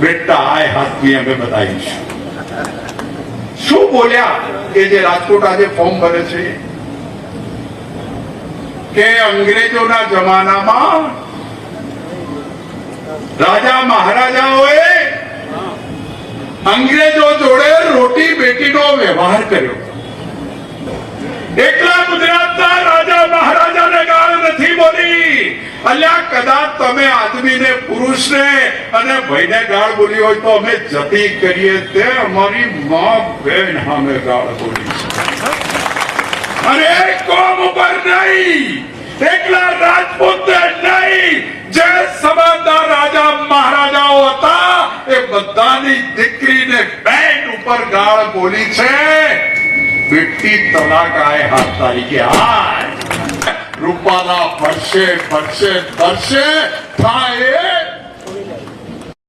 બેટા, આય હાથની અમે બતાવીશું. શું બોલ્યા કે જે રાજકોટ આજે ફોર્મ ભરે છે? કે અંગ્રેજોના જમાનામાં રાજા મહારાજાઓએ અંગ્રેજો જોડે રોટી બેટીનો વ્યવહાર કર્યો. એકલા ગુજરાતના રાજા મહારાજાને ગાળ નથી બોલી અલ્યા, કદાચ તમે આદમીને, પુરુષને અને ભાઈને ગાળ બોલી હોય તો અમે જતી કરીએ તે અમારી માં બેન અમે ગાળ બોલી અને કોમ ઉપર નહીં, એકલા રાજપૂત નહીં, જે સમાજના રાજા મહારાજાઓ હતા, એ બધાની દીકરીને બેન ઉપર ગાળ બોલી છે. બેટી તલાક આય હાથ તારીખે આય રૂપાલા ભરશે ભરશે ભરશે થાય